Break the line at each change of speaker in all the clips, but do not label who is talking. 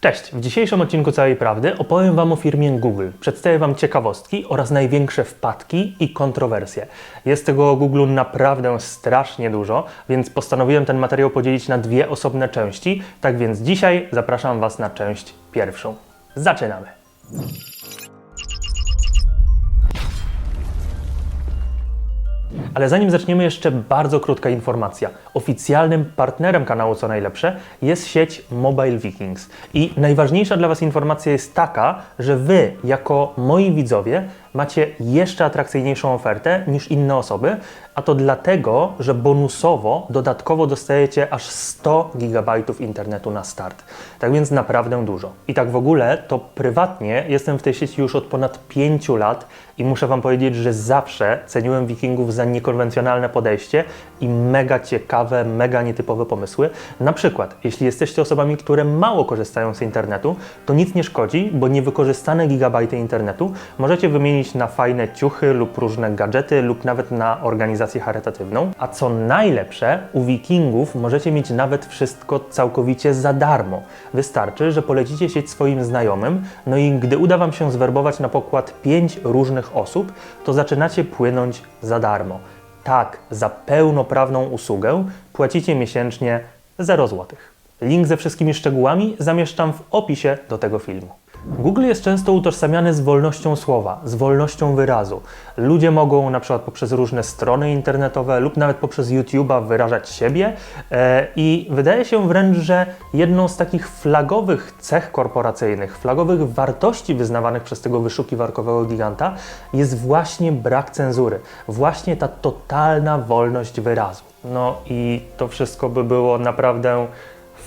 Cześć! W dzisiejszym odcinku Całej Prawdy opowiem Wam o firmie Google. Przedstawię Wam ciekawostki oraz największe wpadki i kontrowersje. Jest tego Google naprawdę strasznie dużo, więc postanowiłem ten materiał podzielić na dwie osobne części. Tak więc dzisiaj zapraszam Was na część pierwszą. Zaczynamy! Ale zanim zaczniemy, jeszcze bardzo krótka informacja. Oficjalnym partnerem kanału Co Najlepsze jest sieć Mobile Vikings. I najważniejsza dla Was informacja jest taka, że Wy, jako moi widzowie, macie jeszcze atrakcyjniejszą ofertę niż inne osoby, a to dlatego, że bonusowo, dodatkowo dostajecie aż 100 GB internetu na start. Tak więc naprawdę dużo. I tak w ogóle, to prywatnie jestem w tej sieci już od ponad 5 lat i muszę Wam powiedzieć, że zawsze ceniłem Wikingów za niekonwencjonalne podejście i mega ciekawe, mega nietypowe pomysły. Na przykład, jeśli jesteście osobami, które mało korzystają z internetu, to nic nie szkodzi, bo niewykorzystane gigabajty internetu możecie wymienić na fajne ciuchy lub różne gadżety lub nawet na organizację charytatywną. A co najlepsze, u Wikingów możecie mieć nawet wszystko całkowicie za darmo. Wystarczy, że polecicie sieć swoim znajomym, no i gdy uda Wam się zwerbować na pokład 5 różnych osób, to zaczynacie płynąć za darmo. Tak, za pełnoprawną usługę płacicie miesięcznie 0 zł. Link ze wszystkimi szczegółami zamieszczam w opisie do tego filmu. Google jest często utożsamiany z wolnością słowa, z wolnością wyrazu. Ludzie mogą na przykład poprzez różne strony internetowe lub nawet poprzez YouTube'a wyrażać siebie e, i wydaje się wręcz, że jedną z takich flagowych cech korporacyjnych, flagowych wartości wyznawanych przez tego wyszukiwarkowego giganta jest właśnie brak cenzury, właśnie ta totalna wolność wyrazu. No i to wszystko by było naprawdę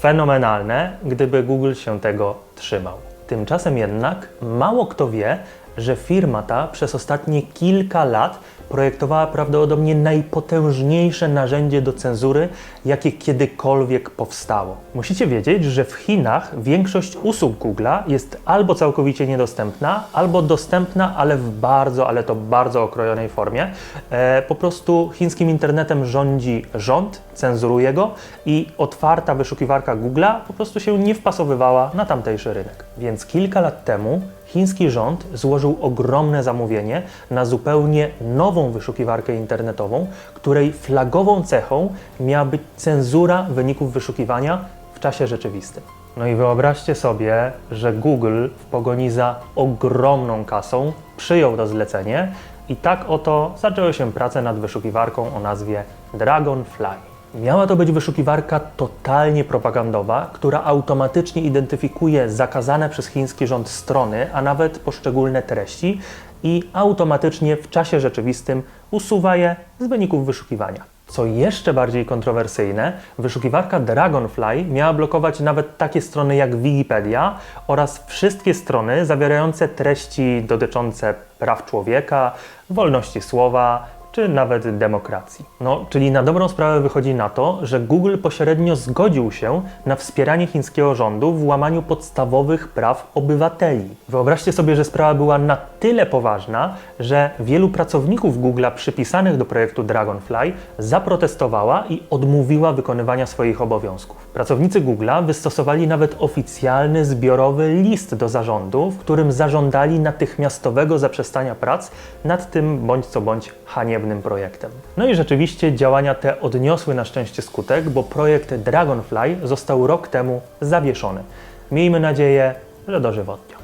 fenomenalne, gdyby Google się tego trzymał. Tymczasem jednak mało kto wie, że firma ta przez ostatnie kilka lat projektowała prawdopodobnie najpotężniejsze narzędzie do cenzury, jakie kiedykolwiek powstało. Musicie wiedzieć, że w Chinach większość usług Google'a jest albo całkowicie niedostępna, albo dostępna, ale w bardzo, ale to bardzo okrojonej formie. E, po prostu chińskim internetem rządzi rząd, cenzuruje go i otwarta wyszukiwarka Google'a po prostu się nie wpasowywała na tamtejszy rynek. Więc kilka lat temu chiński rząd złożył ogromne zamówienie na zupełnie nową wyszukiwarkę internetową, której flagową cechą miała być cenzura wyników wyszukiwania w czasie rzeczywistym. No i wyobraźcie sobie, że Google w pogoni za ogromną kasą przyjął to zlecenie i tak oto zaczęły się prace nad wyszukiwarką o nazwie Dragonfly. Miała to być wyszukiwarka totalnie propagandowa, która automatycznie identyfikuje zakazane przez chiński rząd strony, a nawet poszczególne treści i automatycznie w czasie rzeczywistym usuwa je z wyników wyszukiwania. Co jeszcze bardziej kontrowersyjne, wyszukiwarka Dragonfly miała blokować nawet takie strony jak Wikipedia oraz wszystkie strony zawierające treści dotyczące praw człowieka, wolności słowa, czy nawet demokracji. No, czyli na dobrą sprawę wychodzi na to, że Google pośrednio zgodził się na wspieranie chińskiego rządu w łamaniu podstawowych praw obywateli. Wyobraźcie sobie, że sprawa była na tyle poważna, że wielu pracowników Google'a przypisanych do projektu Dragonfly zaprotestowała i odmówiła wykonywania swoich obowiązków. Pracownicy Google'a wystosowali nawet oficjalny zbiorowy list do zarządu, w którym zażądali natychmiastowego zaprzestania prac nad tym bądź co bądź haniebnym projektem. No i rzeczywiście działania te odniosły na szczęście skutek, bo projekt Dragonfly został rok temu zawieszony. Miejmy nadzieję, że dożywotnio.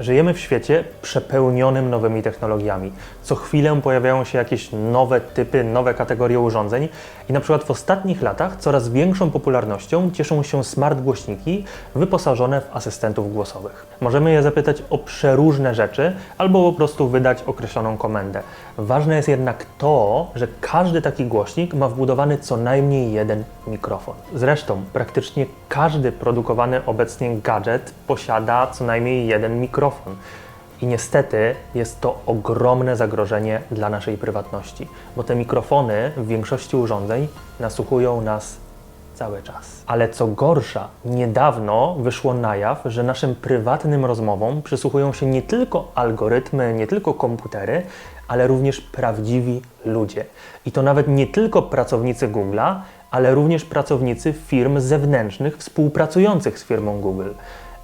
Żyjemy w świecie przepełnionym nowymi technologiami. Co chwilę pojawiają się jakieś nowe typy, nowe kategorie urządzeń i na przykład w ostatnich latach coraz większą popularnością cieszą się smart głośniki wyposażone w asystentów głosowych. Możemy je zapytać o przeróżne rzeczy albo po prostu wydać określoną komendę. Ważne jest jednak to, że każdy taki głośnik ma wbudowany co najmniej jeden mikrofon. Zresztą praktycznie każdy produkowany obecnie gadżet posiada co najmniej jeden mikrofon. I niestety jest to ogromne zagrożenie dla naszej prywatności, bo te mikrofony w większości urządzeń nasłuchują nas cały czas. Ale co gorsza, niedawno wyszło na jaw, że naszym prywatnym rozmowom przysłuchują się nie tylko algorytmy, nie tylko komputery, ale również prawdziwi ludzie. I to nawet nie tylko pracownicy Google'a, ale również pracownicy firm zewnętrznych współpracujących z firmą Google.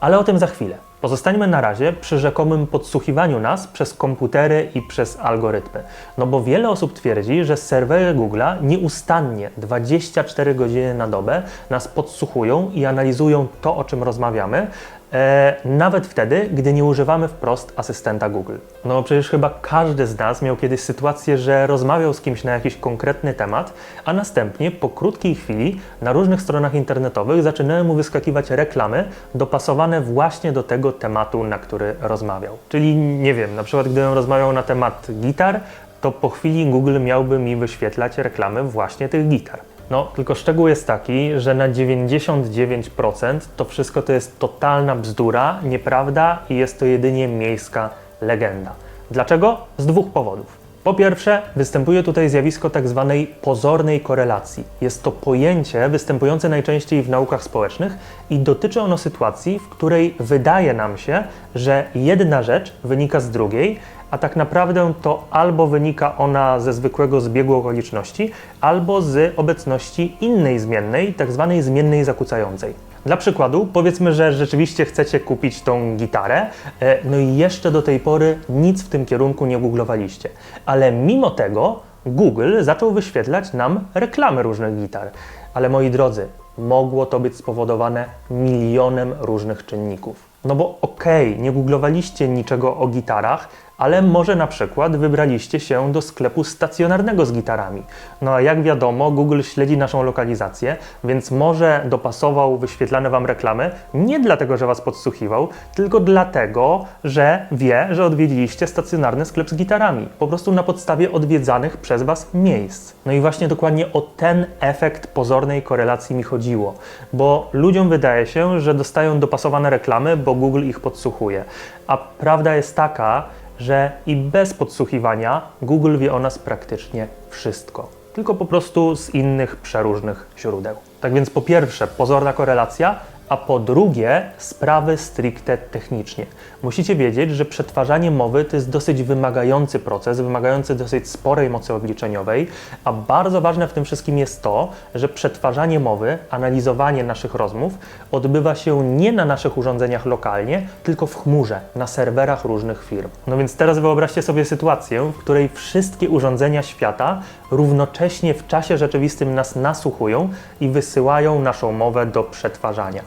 Ale o tym za chwilę. Pozostańmy na razie przy rzekomym podsłuchiwaniu nas przez komputery i przez algorytmy. No bo wiele osób twierdzi, że serwery Google'a nieustannie 24 godziny na dobę nas podsłuchują i analizują to, o czym rozmawiamy, e, nawet wtedy, gdy nie używamy wprost asystenta Google. No przecież chyba każdy z nas miał kiedyś sytuację, że rozmawiał z kimś na jakiś konkretny temat, a następnie po krótkiej chwili na różnych stronach internetowych zaczynały mu wyskakiwać reklamy dopasowane właśnie do tego tematu, na który rozmawiał. Czyli nie wiem, na przykład gdybym rozmawiał na temat gitar, to po chwili Google miałby mi wyświetlać reklamy właśnie tych gitar. No, tylko szczegół jest taki, że na 99% to wszystko to jest totalna bzdura, nieprawda i jest to jedynie miejska legenda. Dlaczego? Z dwóch powodów. Po pierwsze, występuje tutaj zjawisko tak zwanej pozornej korelacji. Jest to pojęcie występujące najczęściej w naukach społecznych i dotyczy ono sytuacji, w której wydaje nam się, że jedna rzecz wynika z drugiej, a tak naprawdę to albo wynika ona ze zwykłego zbiegu okoliczności, albo z obecności innej zmiennej, tak zwanej zmiennej zakłócającej. Dla przykładu, powiedzmy, że rzeczywiście chcecie kupić tą gitarę, e, no i jeszcze do tej pory nic w tym kierunku nie googlowaliście. Ale mimo tego Google zaczął wyświetlać nam reklamy różnych gitar. Ale moi drodzy, mogło to być spowodowane milionem różnych czynników. No bo okej, okay, nie googlowaliście niczego o gitarach, ale może na przykład wybraliście się do sklepu stacjonarnego z gitarami. No a jak wiadomo, Google śledzi naszą lokalizację, więc może dopasował wyświetlane Wam reklamy nie dlatego, że Was podsłuchiwał, tylko dlatego, że wie, że odwiedziliście stacjonarny sklep z gitarami. Po prostu na podstawie odwiedzanych przez Was miejsc. No i właśnie dokładnie o ten efekt pozornej korelacji mi chodziło, bo ludziom wydaje się, że dostają dopasowane reklamy, bo Google ich podsłuchuje. A prawda jest taka, że i bez podsłuchiwania Google wie o nas praktycznie wszystko, tylko po prostu z innych przeróżnych źródeł. Tak więc po pierwsze, pozorna korelacja, a po drugie sprawy stricte technicznie. Musicie wiedzieć, że przetwarzanie mowy to jest dosyć wymagający proces, wymagający dosyć sporej mocy obliczeniowej, a bardzo ważne w tym wszystkim jest to, że przetwarzanie mowy, analizowanie naszych rozmów odbywa się nie na naszych urządzeniach lokalnie, tylko w chmurze, na serwerach różnych firm. No więc teraz wyobraźcie sobie sytuację, w której wszystkie urządzenia świata równocześnie w czasie rzeczywistym nas nasłuchują i wysyłają naszą mowę do przetwarzania.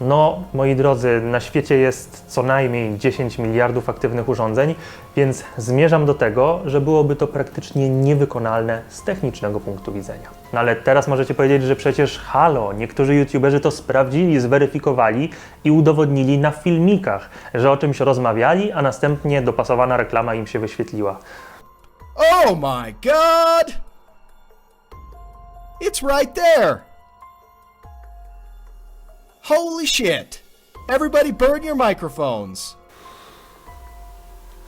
No, moi drodzy, na świecie jest co najmniej 10 miliardów aktywnych urządzeń, więc zmierzam do tego, że byłoby to praktycznie niewykonalne z technicznego punktu widzenia. No ale teraz możecie powiedzieć, że przecież halo, niektórzy youtuberzy to sprawdzili, zweryfikowali i udowodnili na filmikach, że o czymś rozmawiali, a następnie dopasowana reklama im się wyświetliła.
Oh my god! It's right there! Holy shit! Everybody burn your microphones!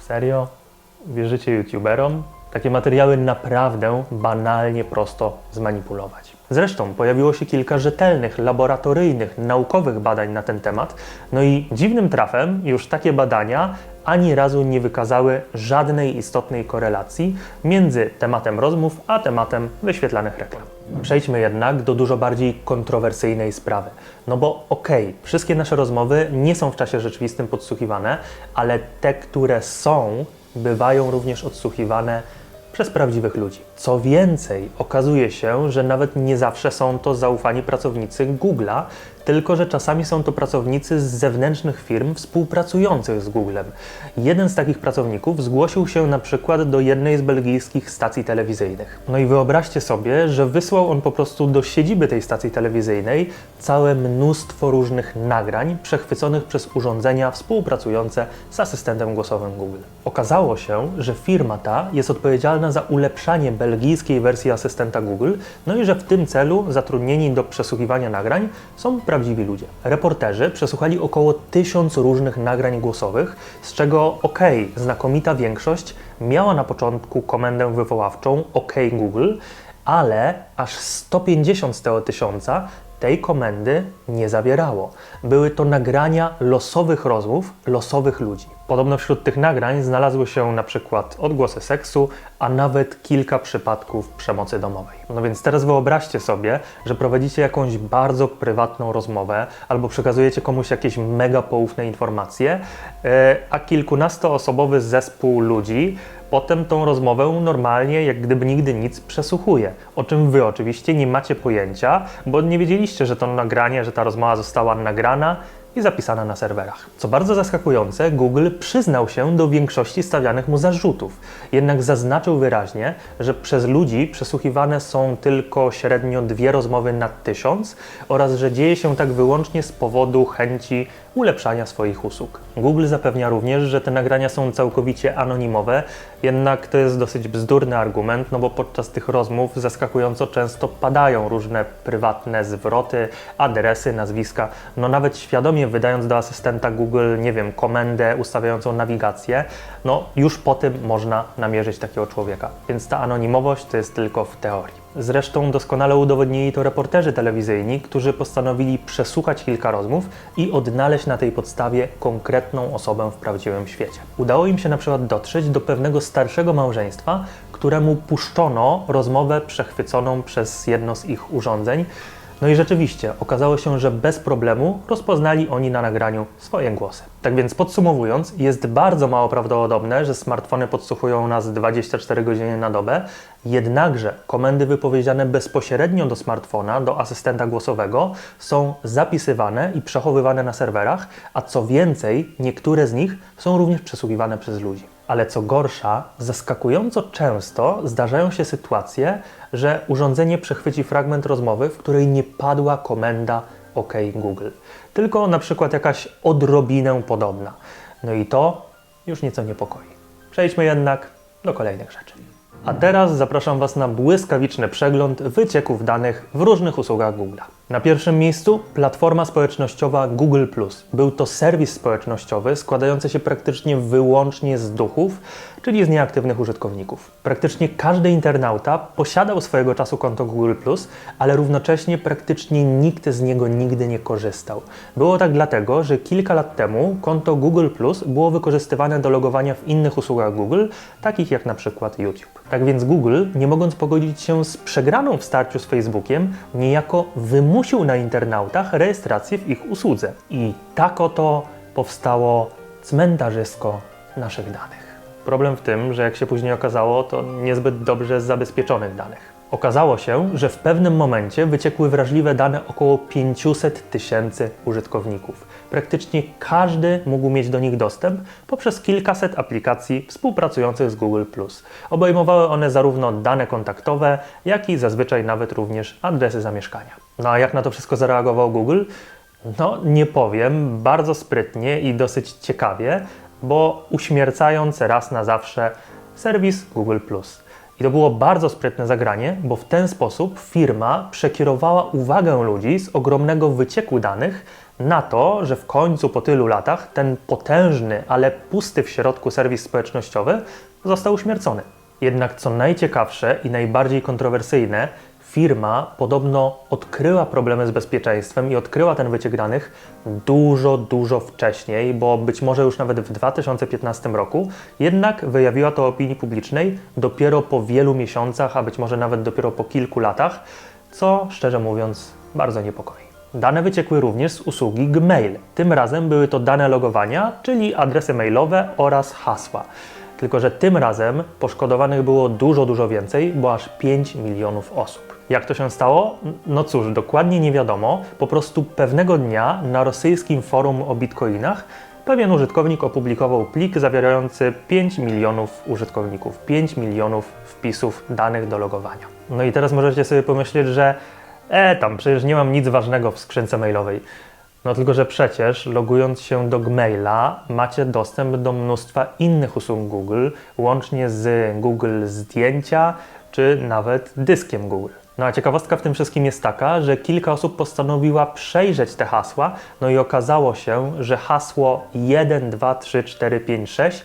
Serio? Wierzycie youtuberom? Takie materiały naprawdę banalnie prosto zmanipulować. Zresztą pojawiło się kilka rzetelnych, laboratoryjnych, naukowych badań na ten temat, no i dziwnym trafem już takie badania ani razu nie wykazały żadnej istotnej korelacji między tematem rozmów a tematem wyświetlanych reklam. Przejdźmy jednak do dużo bardziej kontrowersyjnej sprawy. No bo okej, okay, wszystkie nasze rozmowy nie są w czasie rzeczywistym podsłuchiwane, ale te, które są, bywają również odsłuchiwane przez prawdziwych ludzi. Co więcej, okazuje się, że nawet nie zawsze są to zaufani pracownicy Google'a, tylko że czasami są to pracownicy z zewnętrznych firm współpracujących z Googlem. Jeden z takich pracowników zgłosił się na przykład do jednej z belgijskich stacji telewizyjnych. No i wyobraźcie sobie, że wysłał on po prostu do siedziby tej stacji telewizyjnej całe mnóstwo różnych nagrań przechwyconych przez urządzenia współpracujące z asystentem głosowym Google. Okazało się, że firma ta jest odpowiedzialna za ulepszanie belgijskiej wersji asystenta Google, no i że w tym celu zatrudnieni do przesłuchiwania nagrań są prawdziwi ludzie. Reporterzy przesłuchali około tysiąc różnych nagrań głosowych, z czego OK, znakomita większość miała na początku komendę wywoławczą OK Google, ale aż 150 z tego tysiąca tej komendy nie zawierało. Były to nagrania losowych rozmów losowych ludzi. Podobno wśród tych nagrań znalazły się na przykład odgłosy seksu, a nawet kilka przypadków przemocy domowej. No więc teraz wyobraźcie sobie, że prowadzicie jakąś bardzo prywatną rozmowę albo przekazujecie komuś jakieś mega poufne informacje, e, a kilkunastoosobowy zespół ludzi potem tą rozmowę normalnie, jak gdyby nigdy nic, przesłuchuje. O czym wy oczywiście nie macie pojęcia, bo nie wiedzieliście, że to nagranie, że ta rozmowa została nagrana i zapisana na serwerach. Co bardzo zaskakujące, Google przyznał się do większości stawianych mu zarzutów. Jednak zaznaczył wyraźnie, że przez ludzi przesłuchiwane są tylko średnio dwie rozmowy na tysiąc oraz że dzieje się tak wyłącznie z powodu chęci ulepszania swoich usług. Google zapewnia również, że te nagrania są całkowicie anonimowe, jednak to jest dosyć bzdurny argument, no bo podczas tych rozmów zaskakująco często padają różne prywatne zwroty, adresy, nazwiska. No nawet świadomie wydając do asystenta Google, nie wiem, komendę ustawiającą nawigację, no już po tym można namierzyć takiego człowieka. Więc ta anonimowość to jest tylko w teorii. Zresztą doskonale udowodnili to reporterzy telewizyjni, którzy postanowili przesłuchać kilka rozmów i odnaleźć na tej podstawie konkretną osobę w prawdziwym świecie. Udało im się na przykład dotrzeć do pewnego starszego małżeństwa, któremu puszczono rozmowę przechwyconą przez jedno z ich urządzeń. No i rzeczywiście, okazało się, że bez problemu rozpoznali oni na nagraniu swoje głosy. Tak więc podsumowując, jest bardzo mało prawdopodobne, że smartfony podsłuchują nas 24 godziny na dobę, jednakże komendy wypowiedziane bezpośrednio do smartfona, do asystenta głosowego są zapisywane i przechowywane na serwerach, a co więcej, niektóre z nich są również przesłuchiwane przez ludzi. Ale co gorsza, zaskakująco często zdarzają się sytuacje, że urządzenie przechwyci fragment rozmowy, w której nie padła komenda OK Google, tylko na przykład jakaś odrobinę podobna. No i to już nieco niepokoi. Przejdźmy jednak do kolejnych rzeczy. A teraz zapraszam Was na błyskawiczny przegląd wycieków danych w różnych usługach Google'a. Na pierwszym miejscu platforma społecznościowa Google. Był to serwis społecznościowy składający się praktycznie wyłącznie z duchów, czyli z nieaktywnych użytkowników. Praktycznie każdy internauta posiadał swojego czasu konto Google, ale równocześnie praktycznie nikt z niego nigdy nie korzystał. Było tak dlatego, że kilka lat temu konto Google było wykorzystywane do logowania w innych usługach Google, takich jak na przykład YouTube. Tak więc Google, nie mogąc pogodzić się z przegraną w starciu z Facebookiem, niejako wymusił na internautach rejestrację w ich usłudze. I tak oto powstało cmentarzysko naszych danych. Problem w tym, że jak się później okazało, to niezbyt dobrze zabezpieczonych danych. Okazało się, że w pewnym momencie wyciekły wrażliwe dane około 500 tysięcy użytkowników. Praktycznie każdy mógł mieć do nich dostęp poprzez kilkaset aplikacji współpracujących z Google. Obejmowały one zarówno dane kontaktowe, jak i zazwyczaj nawet również adresy zamieszkania. No a jak na to wszystko zareagował Google? No, nie powiem, bardzo sprytnie i dosyć ciekawie, bo uśmiercając raz na zawsze serwis Google. I to było bardzo sprytne zagranie, bo w ten sposób firma przekierowała uwagę ludzi z ogromnego wycieku danych na to, że w końcu po tylu latach ten potężny, ale pusty w środku serwis społecznościowy został uśmiercony. Jednak co najciekawsze i najbardziej kontrowersyjne, firma podobno odkryła problemy z bezpieczeństwem i odkryła ten wyciek danych dużo, dużo wcześniej, bo być może już nawet w 2015 roku, jednak wyjawiła to opinii publicznej dopiero po wielu miesiącach, a być może nawet dopiero po kilku latach, co szczerze mówiąc bardzo niepokoi. Dane wyciekły również z usługi Gmail. Tym razem były to dane logowania, czyli adresy mailowe oraz hasła. Tylko, że tym razem poszkodowanych było dużo, dużo więcej, bo aż 5 milionów osób. Jak to się stało? No cóż, dokładnie nie wiadomo. Po prostu pewnego dnia na rosyjskim forum o bitcoinach pewien użytkownik opublikował plik zawierający 5 milionów użytkowników, 5 milionów wpisów danych do logowania. No i teraz możecie sobie pomyśleć, że e tam, przecież nie mam nic ważnego w skrzynce mailowej. No tylko, że przecież logując się do Gmaila macie dostęp do mnóstwa innych usług Google, łącznie z Google Zdjęcia czy nawet dyskiem Google. No a ciekawostka w tym wszystkim jest taka, że kilka osób postanowiła przejrzeć te hasła, no i okazało się, że hasło 1, 2, 3, 4, 5, 6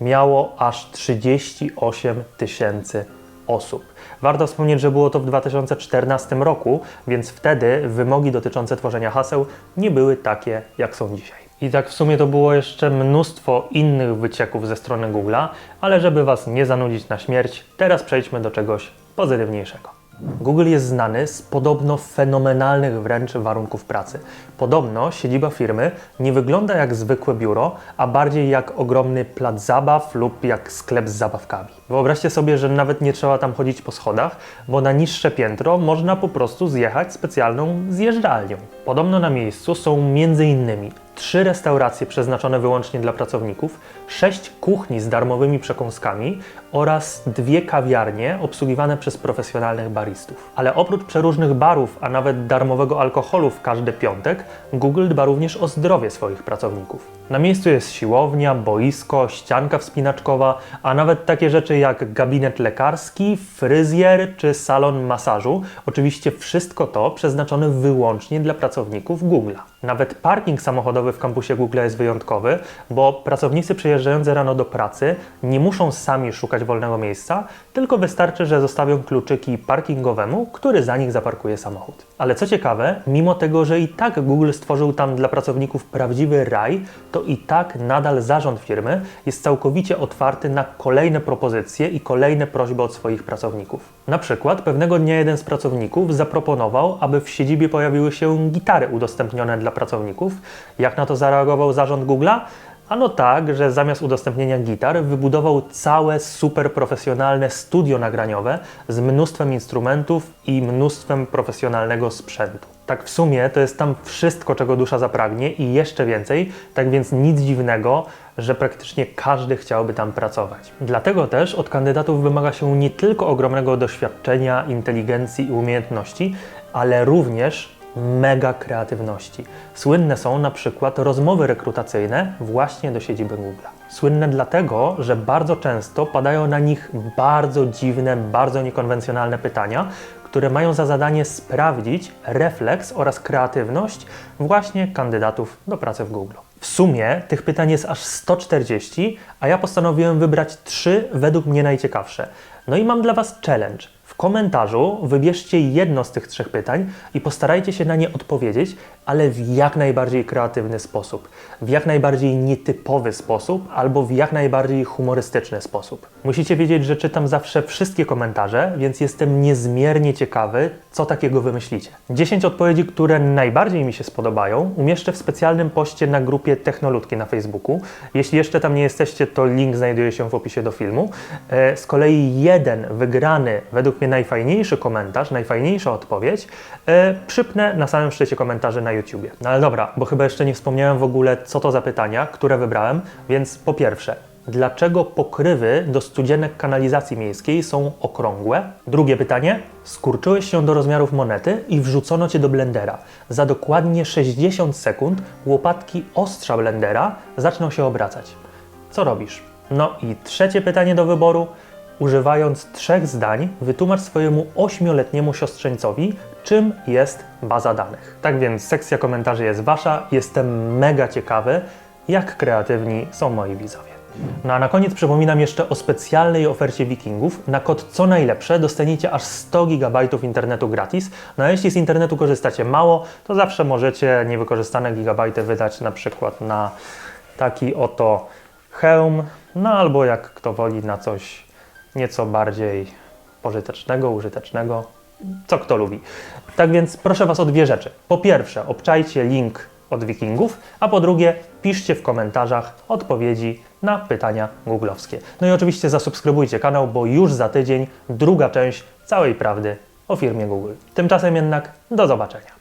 miało aż 38 tysięcy osób. Warto wspomnieć, że było to w 2014 roku, więc wtedy wymogi dotyczące tworzenia haseł nie były takie, jak są dzisiaj. I tak w sumie to było jeszcze mnóstwo innych wycieków ze strony Google'a, ale żeby Was nie zanudzić na śmierć, teraz przejdźmy do czegoś pozytywniejszego. Google jest znany z podobno fenomenalnych wręcz warunków pracy. Podobno siedziba firmy nie wygląda jak zwykłe biuro, a bardziej jak ogromny plac zabaw lub jak sklep z zabawkami. Wyobraźcie sobie, że nawet nie trzeba tam chodzić po schodach, bo na niższe piętro można po prostu zjechać specjalną zjeżdżalnią. Podobno na miejscu są m.in. trzy restauracje przeznaczone wyłącznie dla pracowników, sześć kuchni z darmowymi przekąskami oraz dwie kawiarnie obsługiwane przez profesjonalnych baristów. Ale oprócz przeróżnych barów, a nawet darmowego alkoholu w każdy piątek, Google dba również o zdrowie swoich pracowników. Na miejscu jest siłownia, boisko, ścianka wspinaczkowa, a nawet takie rzeczy jak gabinet lekarski, fryzjer czy salon masażu. Oczywiście wszystko to przeznaczone wyłącznie dla pracowników Google'a. Nawet parking samochodowy w kampusie Google jest wyjątkowy, bo pracownicy przyjeżdżający rano do pracy nie muszą sami szukać wolnego miejsca, tylko wystarczy, że zostawią kluczyki parkingowemu, który za nich zaparkuje samochód. Ale co ciekawe, mimo tego, że i tak Google stworzył tam dla pracowników prawdziwy raj, to i tak nadal zarząd firmy jest całkowicie otwarty na kolejne propozycje i kolejne prośby od swoich pracowników. Na przykład pewnego dnia jeden z pracowników zaproponował, aby w siedzibie pojawiły się gitary udostępnione dla pracowników. Jak na to zareagował zarząd Google'a? Ano tak, że zamiast udostępnienia gitar wybudował całe super profesjonalne studio nagraniowe z mnóstwem instrumentów i mnóstwem profesjonalnego sprzętu. Tak w sumie to jest tam wszystko, czego dusza zapragnie i jeszcze więcej, tak więc nic dziwnego, że praktycznie każdy chciałby tam pracować. Dlatego też od kandydatów wymaga się nie tylko ogromnego doświadczenia, inteligencji i umiejętności, ale również mega kreatywności. Słynne są na przykład rozmowy rekrutacyjne właśnie do siedziby Google. Słynne dlatego, że bardzo często padają na nich bardzo dziwne, bardzo niekonwencjonalne pytania, które mają za zadanie sprawdzić refleks oraz kreatywność właśnie kandydatów do pracy w Google. W sumie tych pytań jest aż 140, a ja postanowiłem wybrać trzy według mnie najciekawsze. No i mam dla Was challenge. W komentarzu wybierzcie jedno z tych trzech pytań i postarajcie się na nie odpowiedzieć, ale w jak najbardziej kreatywny sposób, w jak najbardziej nietypowy sposób albo w jak najbardziej humorystyczny sposób. Musicie wiedzieć, że czytam zawsze wszystkie komentarze, więc jestem niezmiernie ciekawy, co takiego wymyślicie. 10 odpowiedzi, które najbardziej mi się spodobają, umieszczę w specjalnym poście na grupie Technoludki na Facebooku. Jeśli jeszcze tam nie jesteście, to link znajduje się w opisie do filmu. E, Z kolei jeden wygrany, według mnie najfajniejszy komentarz, najfajniejsza odpowiedź, e, przypnę na samym szczycie komentarzy na YouTubie. No ale dobra, bo chyba jeszcze nie wspomniałem w ogóle, co to za pytania, które wybrałem, więc po pierwsze, Dlaczego pokrywy do studzienek kanalizacji miejskiej są okrągłe? Drugie pytanie. Skurczyłeś się do rozmiarów monety i wrzucono cię do blendera. Za dokładnie 60 sekund łopatki ostrza blendera zaczną się obracać. Co robisz? No i trzecie pytanie do wyboru. Używając trzech zdań, wytłumacz swojemu ośmioletniemu siostrzeńcowi, czym jest baza danych. Tak więc sekcja komentarzy jest wasza. Jestem mega ciekawy, jak kreatywni są moi widzowie. No a na koniec przypominam jeszcze o specjalnej ofercie Wikingów. Na kod co najlepsze dostaniecie aż 100 GB internetu gratis. No a jeśli z internetu korzystacie mało, to zawsze możecie niewykorzystane gigabajty wydać na przykład na taki oto hełm, no albo jak kto woli na coś nieco bardziej pożytecznego, użytecznego, co kto lubi. Tak więc proszę Was o dwie rzeczy. Po pierwsze, obczajcie link od Wikingów, a po drugie, piszcie w komentarzach odpowiedzi na pytania googlowskie. No i oczywiście zasubskrybujcie kanał, bo już za tydzień druga część całej prawdy o firmie Google. Tymczasem jednak do zobaczenia.